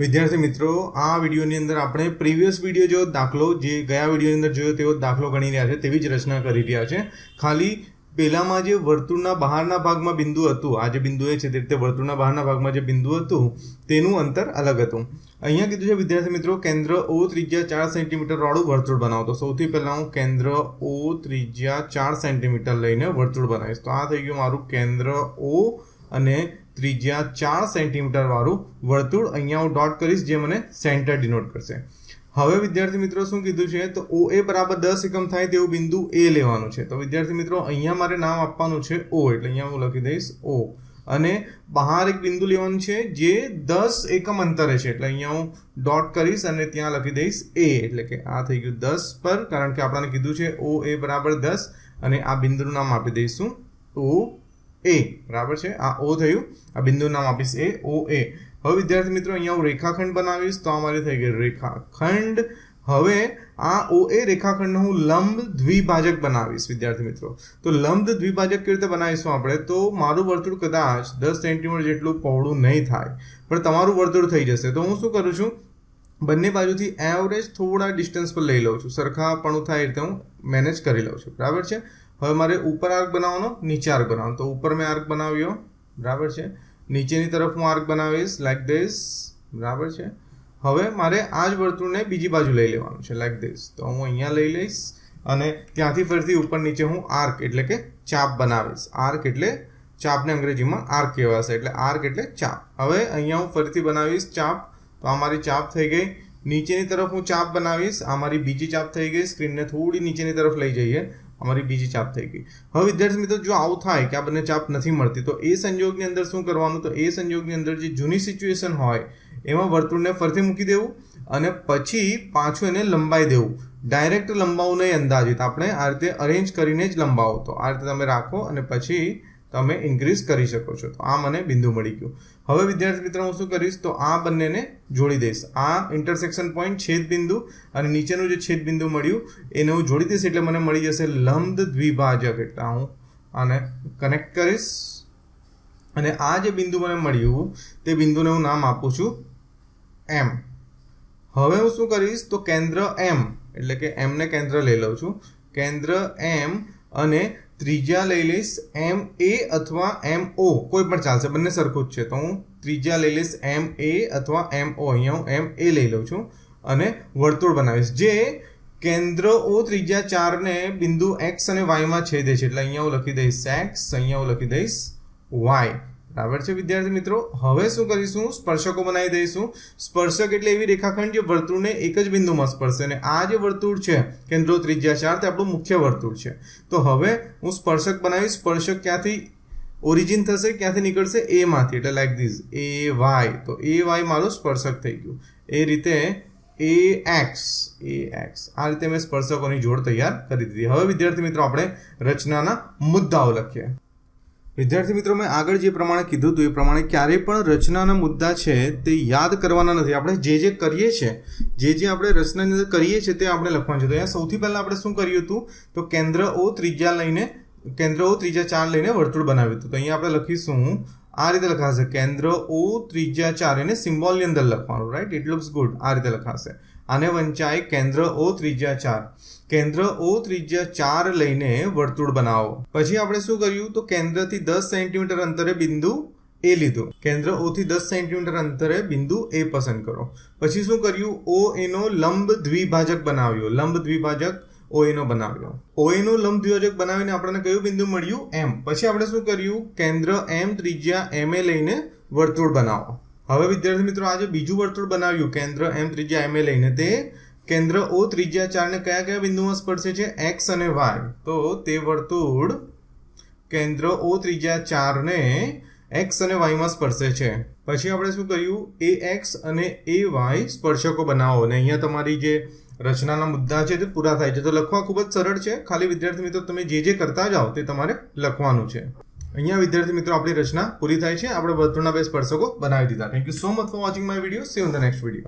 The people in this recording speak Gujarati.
વિદ્યાર્થી મિત્રો, આ વિડીયોની અંદર આપણે પ્રીવિયસ વીડિયો જેવો દાખલો, જે ગયા વિડીયોની અંદર જોયો તેવો દાખલો ગણી રહ્યા છે, તેવી જ રચના કરી રહ્યા છે. ખાલી પહેલામાં જે વર્તુળના બહારના ભાગમાં બિંદુ હતું, આ જે બિંદુ એ છે તે રીતે વર્તુળના બહારના ભાગમાં જે બિંદુ હતું, તેનું અંતર અલગ હતું. અહીંયા કીધું છે, વિદ્યાર્થી મિત્રો, કેન્દ્ર ઓ ત્રિજ્યા ચાર સેન્ટીમીટર વાળું વર્તુળ બનાવો તો સૌથી પહેલાં હું કેન્દ્ર ઓ ત્રિજ્યા ચાર સેન્ટીમીટર લઈને વર્તુળ બનાવીશ. તો આ થઈ ગયું મારું કેન્દ્ર ઓ અને ત્રિજ્યા ચાર સેન્ટીમીટરવાળું વર્તુળ અહીંયા હું ડોટ કરીશ જે મને સેન્ટર ડિનોટ કરશે. હવે વિદ્યાર્થી મિત્રો શું કીધું છે? તો ઓ એ બરાબર દસ એકમ થાય તેવું બિંદુ એ લેવાનું છે. તો વિદ્યાર્થી મિત્રો અહીંયા મારે નામ આપવાનું છે ઓ એટલે અહીંયા હું લખી દઈશ ઓ અને બહાર એક બિંદુ લેવાનું છે જે દસ એકમ અંતરે છે. એટલે અહીંયા હું ડોટ કરીશ અને ત્યાં લખી દઈશ એ એટલે કે આ થઈ ગયું દસ પર, કારણ કે આપણને કીધું છે ઓ એ બરાબર દસ. અને આ બિંદુનું નામ આપી દઈશું ઓ એ, બરાબર છે? આ ઓ થયું. આ બિંદુનું નામ આપીશ એ, ઓ, એ. હવે વિદ્યાર્થી મિત્રો, અહીંયા હું રેખાખંડ બનાવીશ તો આ મારી થઈ ગઈ રેખાખંડ. હવે આ ઓ, એ રેખાખંડનો હું લંબ દ્વિભાજક બનાવીશ, વિદ્યાર્થી મિત્રો. તો લંબ દ્વિભાજક કેવી રીતે બનાવીશું આપણે? તો મારું વર્તુળ કદાચ દસ સેન્ટીમીટર જેટલું પહોળું નહીં થાય, પણ તમારું વર્તુળ થઈ જશે. તો હું શું કરું છું? બંને બાજુથી એવરેજ થોડા ડિસ્ટન્સ પર લઈ લઉં છું. સરખાપણું થાય એ રીતે હું મેનેજ કરી લઉં છું. બરાબર છે? હવે મારે ઉપર આર્ક બનાવવાનો, નીચે આર્ક બનાવવાનો. તો ઉપર મેં આર્ક બનાવ્યો, બરાબર છે? નીચેની તરફ હું આર્ક બનાવીશ લાઈક ધીસ બરાબર છે? હવે મારે આ જ વર્તુળને બીજી બાજુ લઈ લેવાનું છે લાઈક ધીસ તો હું અહીંયા લઈ લઈશ અને ત્યાંથી ફરીથી ઉપર નીચે હું આર્ક એટલે કે ચાપ બનાવીશ. આર્ક એટલે ચાપને અંગ્રેજીમાં આર્ક કહેવાશે, એટલે આર્ક એટલે ચાપ. હવે અહીંયા હું ફરીથી બનાવીશ ચાપ. તો આ મારી ચાપ થઈ ગઈ. નીચેની તરફ હું ચાપ બનાવીશ. આ મારી બીજી ચાપ થઈ ગઈ. સ્ક્રીનને થોડી નીચેની તરફ લઈ જઈએ. અમારી બીજી ચાપ થઈ ગઈ. હવે વિદ્યાર્થી મિત્રો, જો આવું થાય કે આ બંને ચાપ નથી મળતી, તો એ સંજોગની અંદર શું કરવાનું? તો એ સંજોગની અંદર જે જૂની સિચ્યુએશન હોય, એમાં વર્તુળને ફરીથી મૂકી દેવું અને પછી પાછું એને લંબાઈ દેવું. ડાયરેક્ટ લંબાવું નહીં અંદાજિત. આપણે આ રીતે અરેન્જ કરીને જ લંબાવો. તો આ રીતે તમે રાખો અને પછી તમે ઇન્ક્રીઝ કરી શકો છો. તો આ મને બિંદુ મળી ગયું. હવે વિદ્યાર્થી મિત્રો, હું શું કરીશ? તો આ બંનેને જોડી દઈશ. આ ઇન્ટરસેક્શન પોઈન્ટ છેદ બિંદુ અને નીચેનું જે છેદ બિંદુ મળ્યું, એને હું જોડી દઈશ એટલે મને મળી જશે લંબ દ્વિભાજક. એટલે હું આને કનેક્ટ કરીશ. અને આ જે બિંદુ મને મળ્યું, તે બિંદુને હું નામ આપું છું એમ હવે હું શું કરીશ? તો કેન્દ્ર એમ એટલે કે એમને કેન્દ્ર લઈ લઉં છું. કેન્દ્ર એમ અને ત્રિજ્યા લઈ લઈશ એમ એ અથવા એમ ઓ કોઈ પણ ચાલશે, બંને સરખું જ છે. તો હું ત્રીજા લઈ લઈશ એમ એ અથવા એમ ઓ અહીંયા હું એમ એ લઈ લઉં છું અને વર્તુળ બનાવીશ. જે કેન્દ્ર ઓ ત્રિજ્યા ચારને બિંદુ એક્સ અને વાયમાં છેદે છે. એટલે અહીંયા હું લખી દઈશ એક્સ અહીંયા હું લખી દઈશ વાય બરાબર છે વિદ્યાર્થી મિત્રો, હવે શું કરીશું? સ્પર્શકો બનાવી દઈશું. સ્પર્શક એટલે એવી રેખાખંડ જે વર્તુળને એક જ બિંદુમાં સ્પર્શે અને આ જે વર્તુળ છે, કેન્દ્રો ત્રિજ્યા ચાર, તે આપણું મુખ્ય વર્તુળ છે. તો હવે હું સ્પર્શક બનાવીશ. સ્પર્શક ક્યાંથી ઓરિજિન થશે? ક્યાંથી નીકળશે? એમાંથી એટલે લાઈક ધીસ એ વાય તો એ વાય મારું સ્પર્શક થઈ ગયું. એ રીતે એ એક્સ એ એક્સ આ રીતે મેં સ્પર્શકોની જોડ તૈયાર કરી દીધી. હવે વિદ્યાર્થી મિત્રો, આપણે રચનાના મુદ્દાઓ લખીએ. વિદ્યાર્થી મિત્રો, મેં આગળ જે પ્રમાણે કીધું હતું, એ પ્રમાણે ક્યારેય પણ રચનાના મુદ્દા છે તે યાદ કરવાના નથી. આપણે જે જે કરીએ છીએ જે જે આપણે રચનાની અંદર કરીએ છીએ તે આપણે લખવાનું છે. તો અહીંયા સૌથી પહેલાં આપણે શું કર્યું હતું? તો કેન્દ્ર ઓ ત્રિજ્યા લઈને, કેન્દ્ર ઓ ત્રિજ્યા ચાર લઈને વર્તુળ બનાવ્યું હતું. તો અહીંયા આપણે લખીશું આ રીતે લખાશે. કેન્દ્ર ઓ ત્રિજ્યા, ચાર એને સિમ્બોલની અંદર લખવાનું રાઈટ ઇટ લુક્સ ગુડ આ રીતે લખાશે. આને વંચાય કેન્દ્ર ઓ ત્રિજ્યા, ચાર. કેન્દ્ર ઓ ત્રિજ્યા, ચાર લઈને વર્તુળ બનાવો. પછી આપણે શું કર્યું? તો કેન્દ્રથી દસ સેન્ટીમીટર અંતરે બિંદુ એ લીધું. કેન્દ્ર ઓ થી દસ સેન્ટીમીટર અંતરે બિંદુ એ પસંદ કરો. પછી શું કર્યું? ઓ એનો લંબ દ્વિભાજક બનાવ્યો. લંબ દ્વિભાજક ઓ એનો બનાવ્યો. ઓ એનો લંબ દ્વિભાજક બનાવીને આપણને કયું બિંદુ મળ્યું? એમ પછી આપણે શું કર્યું? કેન્દ્ર એમ ત્રિજ્યા એમ એ લઈને વર્તુળ બનાવો. હવે વિદ્યાર્થી મિત્રો આજે બીજું વર્તુળ બનાવ્યું, કેન્દ્ર એમ ત્રિજ્યા એમ એ લઈને, તે કેન્દ્ર ઓ ત્રિજ્યા ચારને કયા કયા બિંદુમાં સ્પર્શે છે? એક્સ અને વાય તો તે વર્તુળ કેન્દ્ર ઓ ત્રિજ્યા ચારને એક્સ અને વાયમાં સ્પર્શે છે. પછી આપણે શું કર્યું? એ એક્સ અને એ વાય સ્પર્શકો બનાવો. અને અહીંયા તમારી જે રચનાના મુદ્દા છે તે પૂરા થાય છે. તો લખવા ખૂબ જ સરળ છે. ખાલી વિદ્યાર્થી મિત્રો, તમે જે જે કરતા જાઓ તે તમારે લખવાનું છે. અહીંયા વિદ્યાર્થી મિત્રો, આપણી રચના પૂરી થાય છે. આપણે વર્તુળના બે સ્પર્શકો બનાવી દીધા. Thank you so much for watching my video see the next video